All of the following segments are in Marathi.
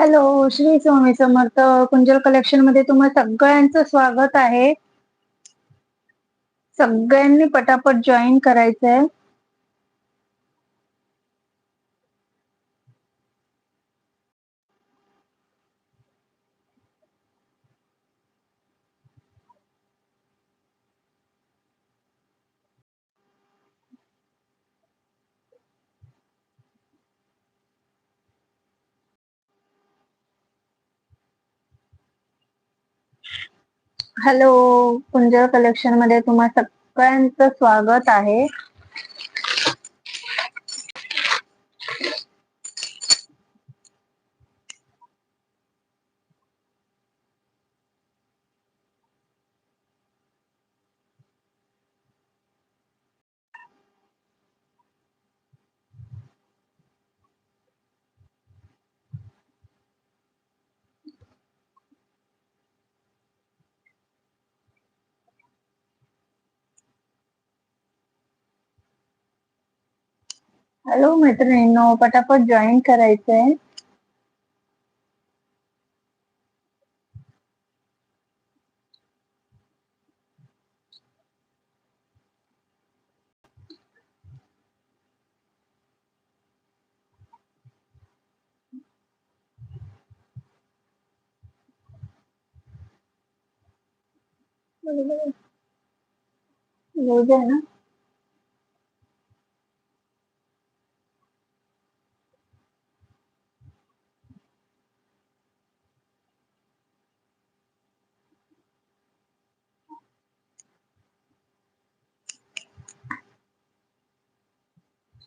हॅलो श्री स्वामी समर्थ. कुंजल कलेक्शनमध्ये तुम्हा सगळ्यांचं स्वागत आहे. सगळ्यांनी पटापट जॉईन करायचंय. हॅलो कुंजल कलेक्शनमध्ये तुम्हा सगळ्यांचं स्वागत आहे. हॅलो मैत्रिणींनो पटापट जॉईन करायचंय रोज आहे ना?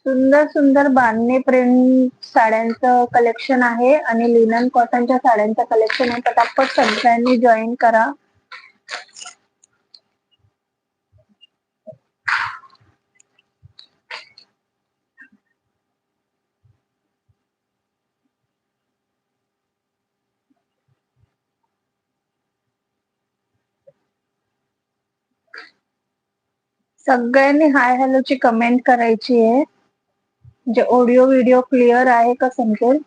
सुंदर सुंदर बांधणी प्रिंट साड्यांचं कलेक्शन आहे आणि लिनन कॉटनच्या साड्यांचं कलेक्शन आहे. पटापट सगळ्यांनी जॉईन करा. सगळ्यांनी हाय हॅलोची कमेंट करायची आहे. म्हणजे ऑडिओ व्हिडिओ क्लिअर आहे का समजेल?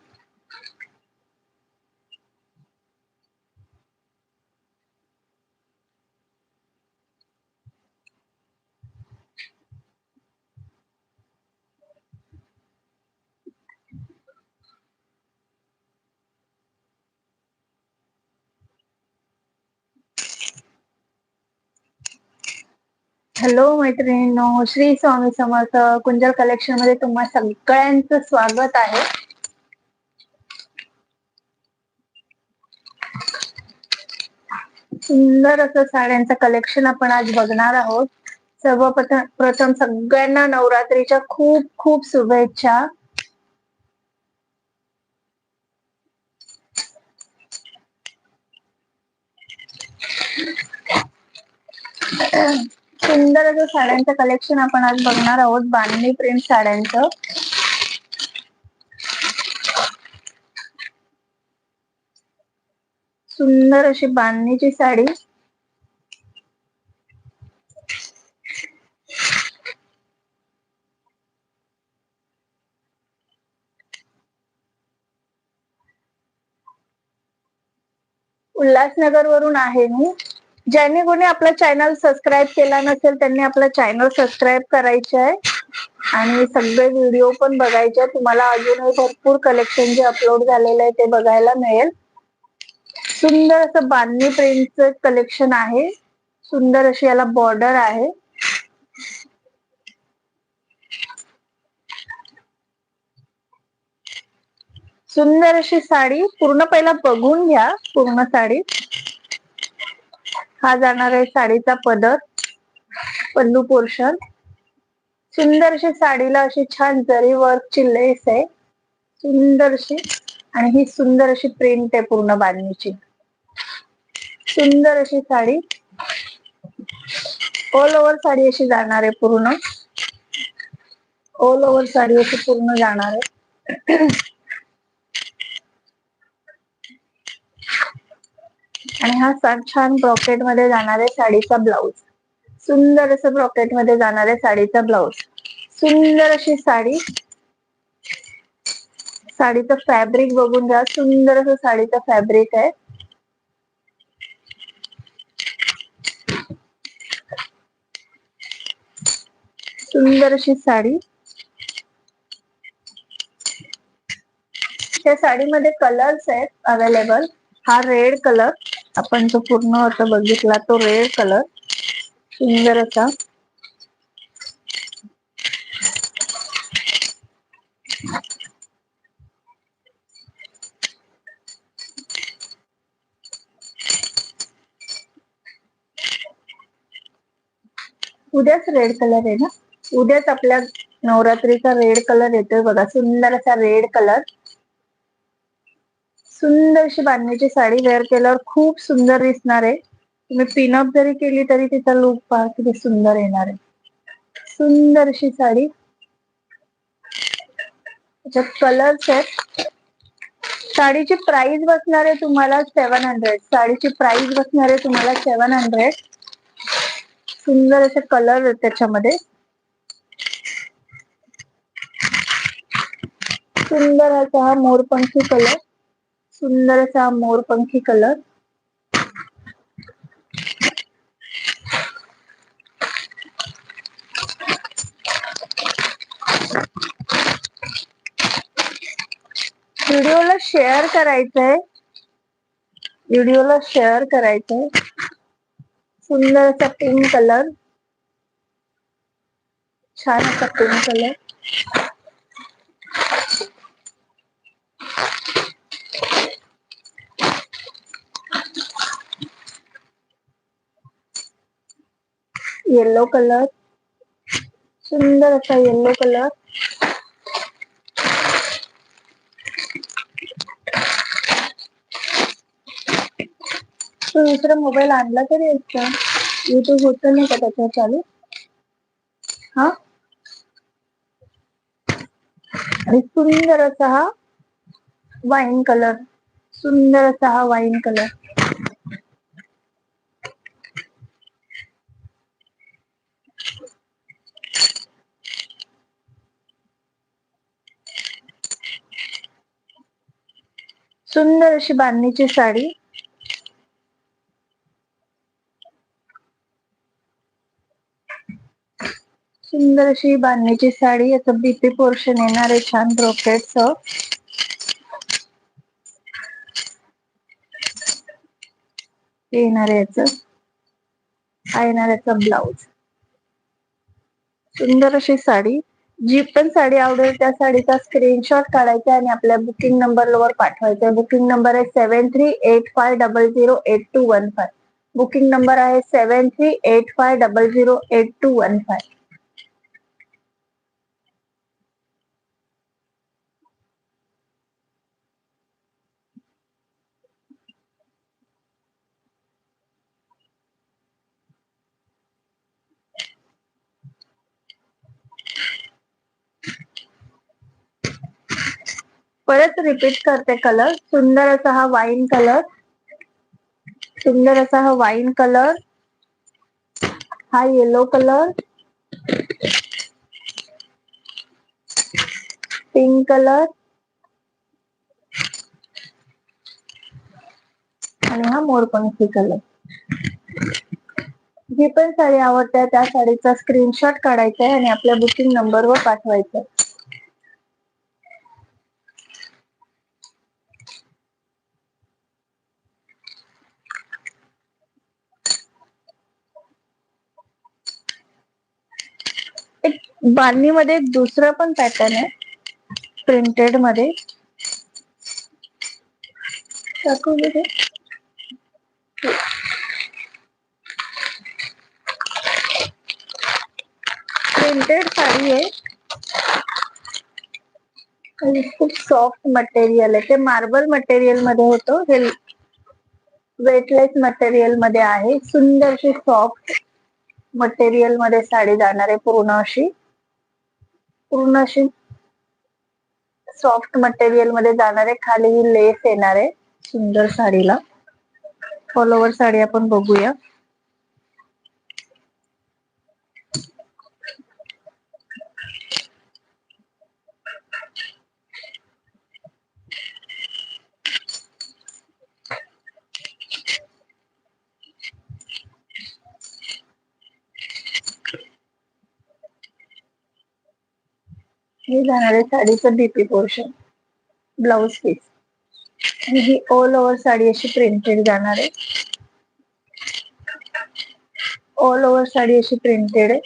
हॅलो मैत्रिणींनो. श्री स्वामी समर्थ कुंजल कलेक्शनमध्ये तुम्हा सगळ्यांचं स्वागत आहे. सुंदर असं साड्यांचं कलेक्शन आपण आज बघणार आहोत. सर्वप्रथम प्रथम सगळ्यांना नवरात्रीच्या खूप खूप शुभेच्छा. सुंदर असं साड्यांचं कलेक्शन आपण आज बघणार आहोत. बांधणी प्रिंट साड्यांचं. सुंदर अशी बांधणीची साडी. उल्हासनगर वरून आहे मी. ज्यांनी कोणी आपला चॅनल सबस्क्राईब केला नसेल त्यांनी आपला चॅनल सबस्क्राईब करायचे आहे. आणि सगळे व्हिडिओ पण बघायचे तुम्हाला अजूनही भरपूर कलेक्शन जे अपलोड झालेलं आहे ते बघायला मिळेल. सुंदर असं बांधणी प्रिंटचं कलेक्शन आहे. सुंदर अशी याला बॉर्डर आहे. सुंदर अशी साडी पूर्ण पहिला बघून घ्या पूर्ण साडी. हा जाणार आहे साडीचा पदर पल्लू पोर्शन. सुंदर अशी साडीला अशी छान जरी वर्कची लेस आहे सुंदर अशी आणि ही सुंदर अशी प्रिंट आहे पूर्ण बांधणीची. सुंदर अशी साडी. ऑल ओव्हर साडी अशी जाणार आहे पूर्ण. ऑल ओव्हर साडी अशी पूर्ण जाणार आहे. आणि हा छान ब्रॉकेटमध्ये जाणारे साडीचा ब्लाऊज. सुंदर असं ब्रॉकेटमध्ये जाणारे साडीचा ब्लाऊज. सुंदर अशी साडी. साडीचं फॅब्रिक बघून घ्या. सुंदर असं साडीचं फॅब्रिक आहे. सुंदर अशी साडी. त्या साडीमध्ये कलर्स आहेत अवेलेबल. हा रेड कलर. आपण जो पूर्ण आता बघितला तो रेड कलर सुंदर असा. उद्याच रेड कलर आहे ना? उद्याच आपल्या नवरात्रीचा रेड कलर येतोय बघा. सुंदर असा रेड कलर. सुंदर अशी बांधण्याची साडी वेअर केल्यावर खूप सुंदर दिसणार आहे. तुम्ही पिनअप जरी केली तरी तिचा लुक पहा किती सुंदर येणार आहे. सुंदर अशी साडी. त्याच्यात कलर्स आहेत. साडीची प्राइस बसणार आहे तुम्हाला सेवन हंड्रेड साडीची प्राइस बसणार आहे तुम्हाला सेवन हंड्रेड सुंदर असे कलर आहेत त्याच्यामध्ये. सुंदर असा हा मोरपंखी कलर सुंदर असा मोरपंखी कलर व्हिडिओला शेअर करायचंय. व्हिडिओला शेअर करायचंय. सुंदर असा पिंक कलर छान असा पिंक कलर येलो कलर सुंदर असा येलो कलर तो दुसरा मोबाईल आणला तरी याचा युट्यूब होत नाही का त्याच्यावर चालू? हा? आणि सुंदर असा हा वाईन कलर सुंदर असा हा वाईन कलर सुंदर अशी बांधणीची साडी. सुंदर अशी बांधणीची साडी याचं बीपी पोर्शन येणार आहे छान ब्रोकेटच येणार याच. येणार याचा ब्लाउज सुंदर अशी साडी. जी पण साडी आवडेल त्या साडीचा स्क्रीनशॉट काढायचा आणि आपल्या बुकिंग नंबरवर पाठवायचा. बुकिंग नंबर आहे seven three eight five double zero eight two one five booking number आहे seven three eight five double zero eight two one five परत रिपीट करते कलर सुंदर असा हा वाईन कलर सुंदर असा हा वाईन कलर हा येलो कलर पिंक कलर आणि हा मोरपंखी कलर जी पण साडी आवडते त्या साडीचा स्क्रीनशॉट काढायचा आहे आणि आपल्या बुकिंग नंबरवर पाठवायचा बांधणी मध्ये दुसरं पण पॅटर्न आहे. प्रिंटेडमध्ये. दाखवू प्रिंटेड साडी आहे. खूप सॉफ्ट मटेरियल आहे. ते मार्बल मटेरियलमध्ये होतं. हे वेटलेस मटेरियलमध्ये आहे. सुंदरशी सॉफ्ट मटेरियलमध्ये साडी जाणार आहे पूर्ण अशी. पूर्ण अशी सॉफ्ट मटेरियलमध्ये जाणार आहे खाली ही लेस येणार आहे सुंदर साडीला. फॉलोवर साडी आपण बघूया. हे जाणार आहे साडीचं डीपी पोर्शन ब्लाउज पीस आणि ही ऑल ओव्हर साडी अशी प्रिंटेड जाणार आहे. ऑल ओव्हर साडी अशी प्रिंटेड आहे.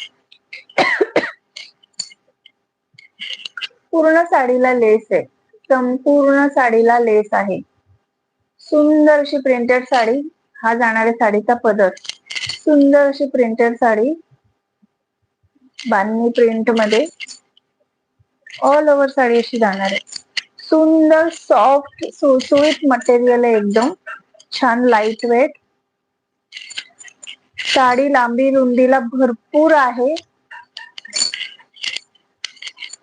पूर्ण साडीला लेस आहे. संपूर्ण साडीला लेस आहे. सुंदर अशी प्रिंटेड साडी. हा जाणाऱ्या साडीचा पदर. सुंदर अशी प्रिंटेड साडी. बांधणी प्रिंटमध्ये. ऑल ओव्हर साडी अशी जाणार आहे. सुंदर सॉफ्ट सुळसुळीत मटेरियल आहे एकदम. छान लाइट वेट साडी लांबी रुंदीला भरपूर आहे.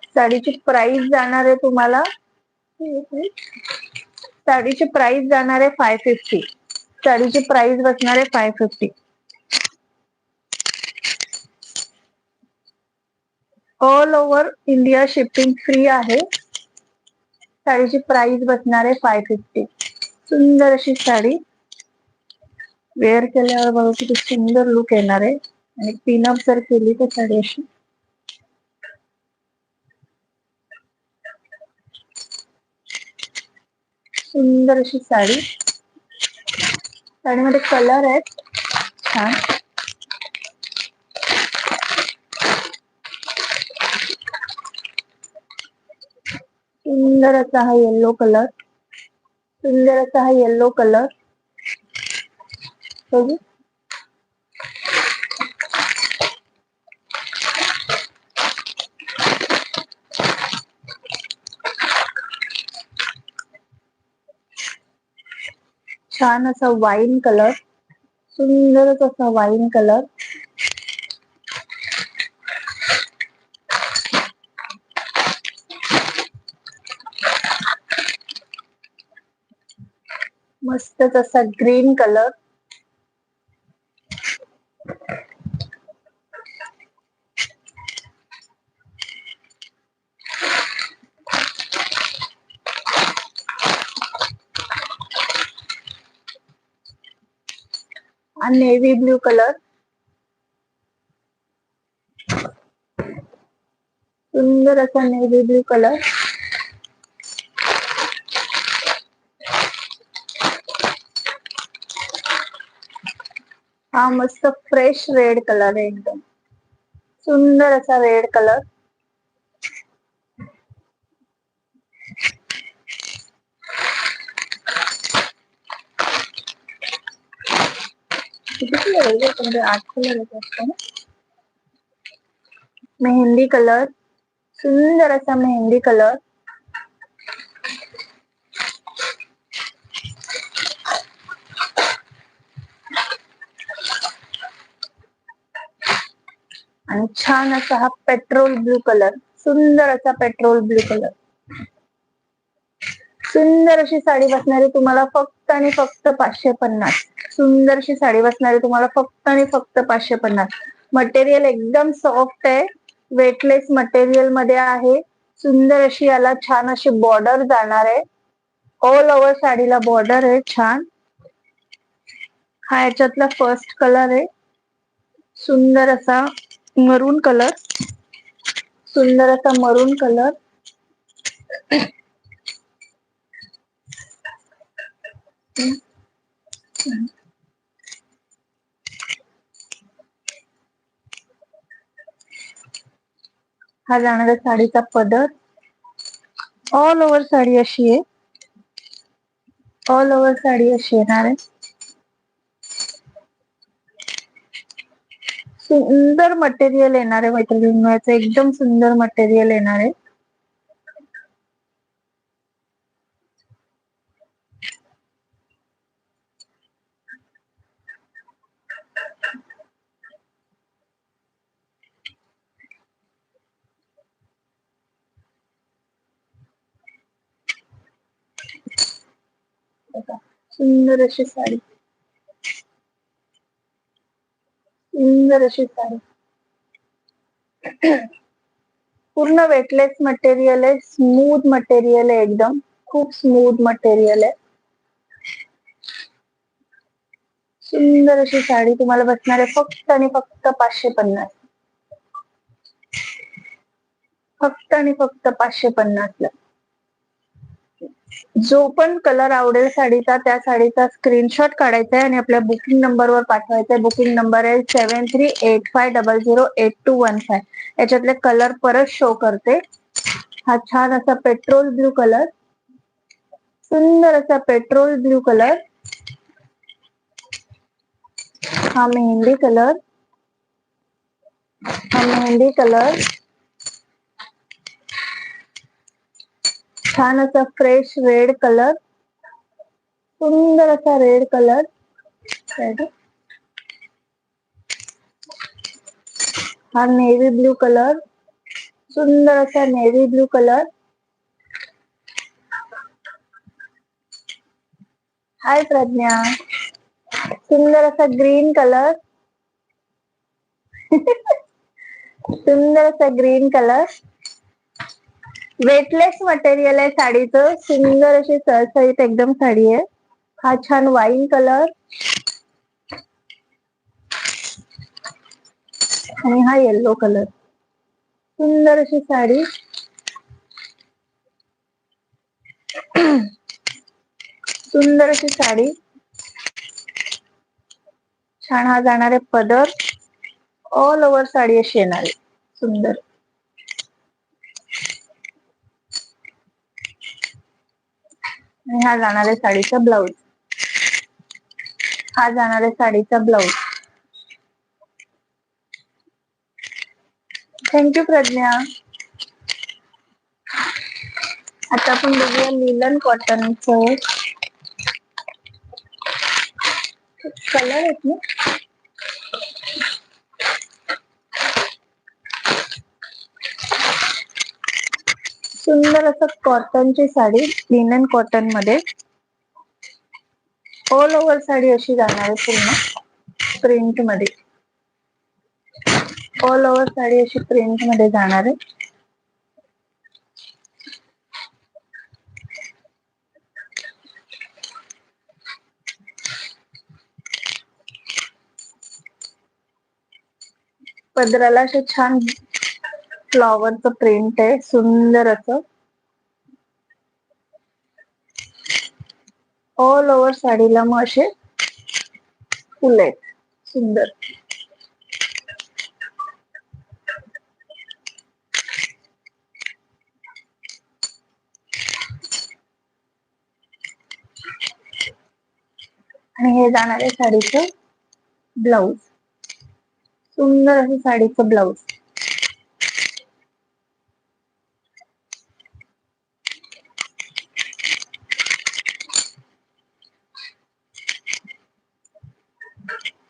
साडीची प्राइस जाणार आहे तुम्हाला. साडीची प्राइस जाणार आहे फाय फिफ्टी साडीची प्राइस बसणार आहे five fifty all over India shipping free आहे. साडीची प्राइस बसणार आहे फाय फिफ्टी सुंदर अशी साडी. वेअर केल्यावर बघा किती सुंदर लुक येणार आहे. आणि पिनअप जर केली तर साडी अशी. सुंदर अशी साडी. साडीमध्ये कलर आहेत. छान. सुंदर असा हा येल्लो कलर सुंदर असा हा येल्लो कलर बघू. छान असा वाईन कलर सुंदरच असा वाईन कलर मस्तच असा ग्रीन कलर आणि नेव्ही ब्ल्यू कलर सुंदर असा नेव्ही ब्ल्यू कलर हा मस्त फ्रेश रेड कलर आहे एकदम सुंदर असा रेड कलर किती कलर आहे त्यामध्ये आठ कलर येत असतो ना मेहंदी कलर सुंदर असा मेहंदी कलर आणि छान असा हा पेट्रोल ब्लू कलर सुंदर असा पेट्रोल ब्लू कलर. सुंदर अशी साडी बसणारी तुम्हाला फक्त आणि फक्त पाचशे पन्नास. सुंदर अशी साडी बसणारी तुम्हाला फक्त आणि फक्त पाचशे पन्नास. मटेरियल एकदम सॉफ्ट आहे. वेटलेस मटेरियलमध्ये आहे. सुंदर अशी याला छान अशी बॉर्डर जाणार आहे. ऑल ओव्हर साडीला बॉर्डर आहे छान. हा याच्यातला फर्स्ट कलर आहे. सुंदर असा मरून कलर. सुंदर असा मरून कलर. हा जाणारा साडीचा पदर. ऑल ओव्हर साडी अशी आहे. ऑल ओव्हर साडी अशी येणार आहे. सुंदर मटेरियल येणार आहे मैत्रिणींचं एकदम सुंदर मटेरियल येणार आहे. सुंदर अशी साडी. सुंदर अशी साडी पूर्ण वेटलेस मटेरियल आहे स्मूथ मटेरियल आहे एकदम. खूप स्मूथ मटेरियल आहे. सुंदर अशी साडी तुम्हाला बसणार आहे फक्त आणि फक्त पाचशे पन्नास. फक्त आणि फक्त पाचशे पन्नासला. जो पण कलर आवडेल साडीचा त्या साडीचा स्क्रीनशॉट काढायचा आहे आणि आपल्या बुकिंग नंबरवर पाठवायचा आहे बुकिंग नंबर आहे seven three eight five double zero eight two one five याच्यातले कलर परत शो करते. हा छान असा पेट्रोल ब्ल्यू कलर सुंदर असा पेट्रोल ब्ल्यू कलर हा मेहंदी कलर हा मेहंदी कलर छान असा फ्रेश रेड कलर सुंदर असा रेड कलर हा नेव्ही ब्लू कलर सुंदर असा navy blue colour hi Pragya. सुंदर असा ग्रीन कलर सुंदर असा ग्रीन कलर वेटलेस मटेरियल आहे साडीचं. सुंदर अशी सळसळीत एकदम साडी आहे. हा छान वाईन कलर आणि हा येल्लो कलर सुंदर अशी साडी. सुंदर अशी साडी. छान हा जाणारे पदर. ऑल ओव्हर साडी अशी येणार. आहे सुंदर. आणि हा जाणारे साडीचा ब्लाऊज हा जाणारे साडीचा ब्लाऊज थँक्यू प्रज्ञा. आता आपण बघूया लिलन कॉटनच कलर आहेत ना सुंदर असं कॉटनची साडी लिनन कॉटनमध्ये. ऑल ओव्हर साडी अशी जाणार आहे पूर्ण प्रिंटमध्ये. ऑल ओव्हर साडी अशी प्रिंटमध्ये जाणार आहे. पदराला असं छान फ्लॉवरचं प्रिंट आहे सुंदर असं. ऑल ओव्हर साडीला मग असे फुल आहेत. सुंदर. आणि हे जाणार आहे साडीचं ब्लाऊज सुंदर असं साडीचं ब्लाऊज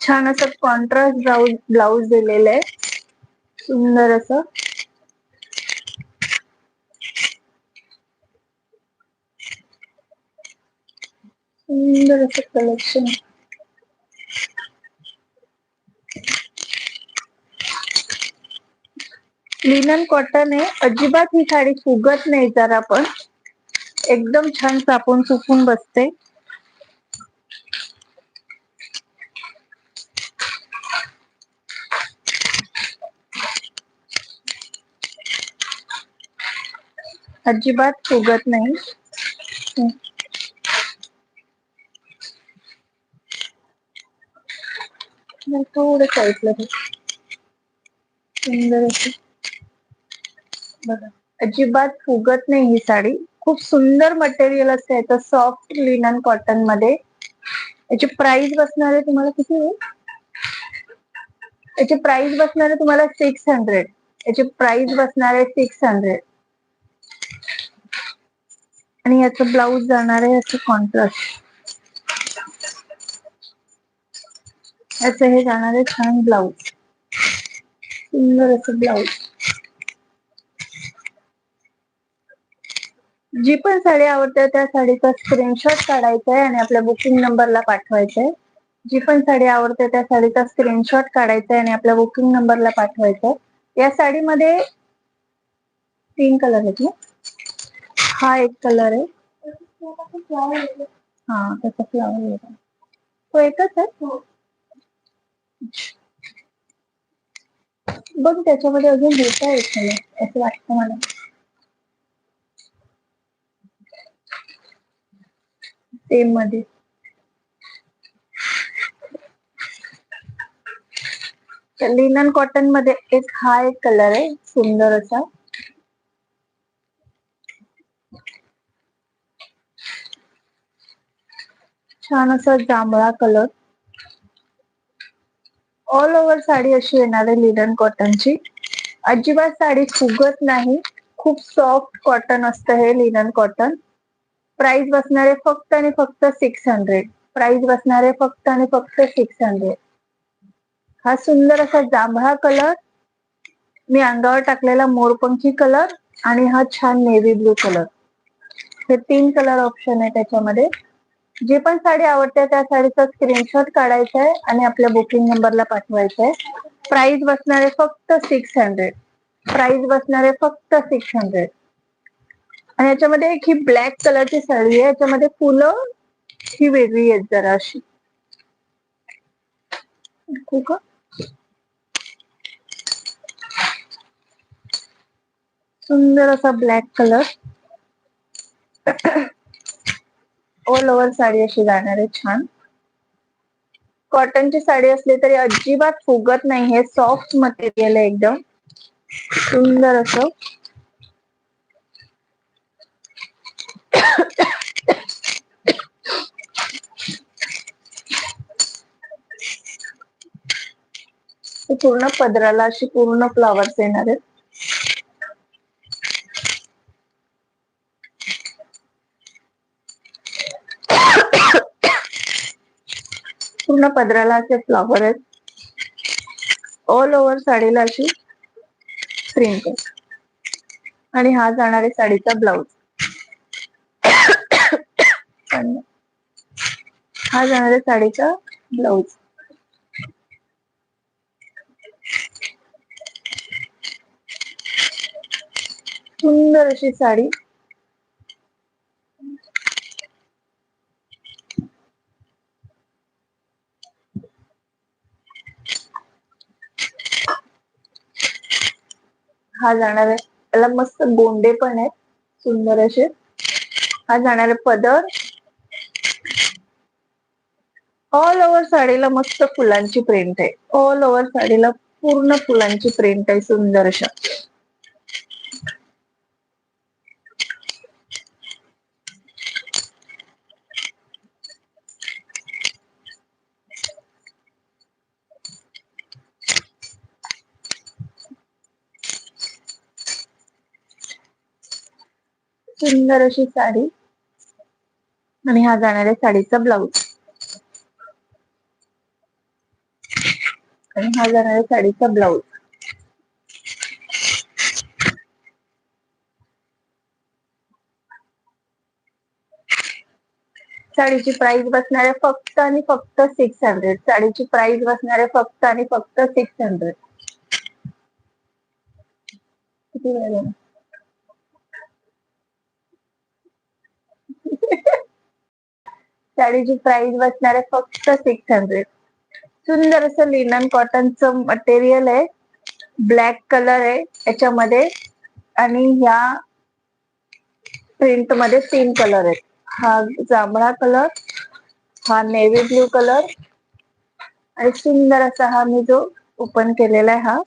छान असं कॉन्ट्रास्ट ब्लाऊज ब्लाऊज दिलेलं आहे. सुंदर असं. सुंदर असं कलेक्शन लिनन कॉटन आहे. अजिबात ही साडी फुगत नाही जरा पण. एकदम छान सापून सुकून बसते. अजिबात फुगत नाही. थोडं साईडला सुंदर अशी बघा अजिबात फुगत नाही ही साडी. खूप सुंदर मटेरियल असते याचं सॉफ्ट लिनन कॉटनमध्ये. याची प्राइस बसणार आहे तुम्हाला किती आहे? याची प्राइस बसणार आहे तुम्हाला सिक्स हंड्रेड याची प्राइस बसणार आहे सिक्स हंड्रेड आणि याचं ब्लाऊज जाणार आहे याचं कॉन्ट्रास्ट याचं हे जाणार आहे छान ब्लाऊज. सुंदर असं ब्लाऊज. जी पण साडी आवडते त्या साडीचा स्क्रीनशॉट काढायचा आहे आणि आपल्या बुकिंग नंबरला पाठवायचा आहे जी पण साडी आवडते त्या साडीचा स्क्रीनशॉट काढायचा आहे आणि आपल्या बुकिंग नंबरला पाठवायचा आहे या साडीमध्ये तीन कलर आहेत ना? हा एक कलर आहे. हा त्याचा फ्लॉवर येतो तो एकच आहे? बघ त्याच्यामध्ये अजून घेता येत नाही असं वाटतं मला. सेममध्ये. लिनन कॉटनमध्ये एक हा एक कलर आहे सुंदर असा. छान असा जांभळा कलर ऑल ओव्हर साडी अशी येणार आहे लिनन कॉटनची अजिबात साडी फुगत नाही. खूप सॉफ्ट कॉटन असतं हे लिनन कॉटन प्राइस बसणारे फक्त आणि फक्त सिक्स हंड्रेड प्राइस बसणारे फक्त आणि फक्त सिक्स हंड्रेड हा सुंदर असा जांभळा कलर मी अंगावर टाकलेला मोरपंखी कलर आणि हा छान नेव्ही ब्लू कलर हे तीन कलर ऑप्शन आहे त्याच्यामध्ये. जी पण साडी आवडते त्या साडीचा स्क्रीनशॉट काढायचा आहे आणि आपल्या बुकिंग नंबरला पाठवायचा आहे. प्राइस बसणारे फक्त सिक्स हंड्रेड प्राइस बसणारे फक्त सिक्स हंड्रेड आणि याच्यामध्ये एक ही ब्लॅक कलरची साडी आहे. याच्यामध्ये फुलं ही वेगळी आहेत जरा अशी. सुंदर असा black colour all over sari अशी जाणार आहे छान. कॉटनची साडी असली तरी अजिबात फुगत नाही हे सॉफ्ट मटेरियल आहे एकदम. सुंदर असं. पूर्ण पदराला अशी पूर्ण फ्लावर्स येणार आहेत. पूर्ण पदराला असे फ्लॉवर आहेत. ऑल ओव्हर साडीला अशी प्रिंट आणि हा जाणार आहे साडीचा ब्लाउज हा जाणार आहे साडीचा ब्लाउज सुंदर अशी साडी हा जाणार आहे त्याला मस्त गोंडे पण आहेत सुंदर असे. हा जाणार आहे पदर. ऑल ओव्हर साडीला मस्त फुलांची प्रिंट आहे. ऑल ओव्हर साडीला पूर्ण फुलांची प्रिंट आहे सुंदर अशा. सुंदर अशी साडी. आणि हा जाणार आहे साडीचा ब्लाऊज आणि हा जाणार आहे साडीचा ब्लाऊज साडीची प्राइस बसणार आहे फक्त आणि फक्त सिक्स हंड्रेड साडीची प्राइस बसणार आहे फक्त आणि फक्त सिक्स हंड्रेड किती साडीची प्राइस बसणार आहे फक्त सिक्स हंड्रेड सुंदर असं लिनन कॉटनचं मटेरियल आहे. ब्लॅक कलर आहे याच्यामध्ये. आणि ह्या प्रिंटमध्ये तीन कलर आहेत. हा जांभळा कलर हा नेव्ही ब्ल्यू कलर आणि सुंदर असा हा मी जो ओपन केलेला आहे हा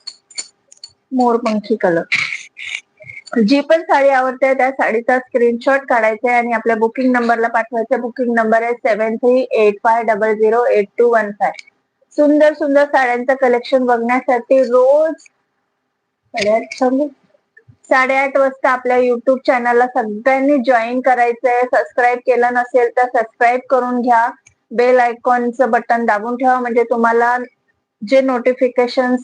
मोरपंखी कलर जी पण साडी आवडते त्या साडीचा स्क्रीनशॉट काढायचा आहे आणि आपल्या बुकिंग नंबरला पाठवायचा. बुकिंग नंबर आहे seven three eight five double zero eight two one five सुंदर सुंदर साड्यांचं कलेक्शन बघण्यासाठी रोज साडेआठ वाजता आपल्या युट्यूब चॅनलला सगळ्यांनी जॉईन करायचंय. सबस्क्राईब केलं नसेल तर सबस्क्राईब करून घ्या. बेल आयकॉनचं बटन दाबून ठेवा. म्हणजे तुम्हाला जे नोटिफिकेशन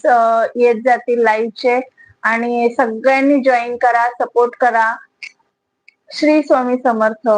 येत जातील लाईव्हचे आणि सगळ्यांनी जॉईन करा सपोर्ट करा. श्री स्वामी समर्थ.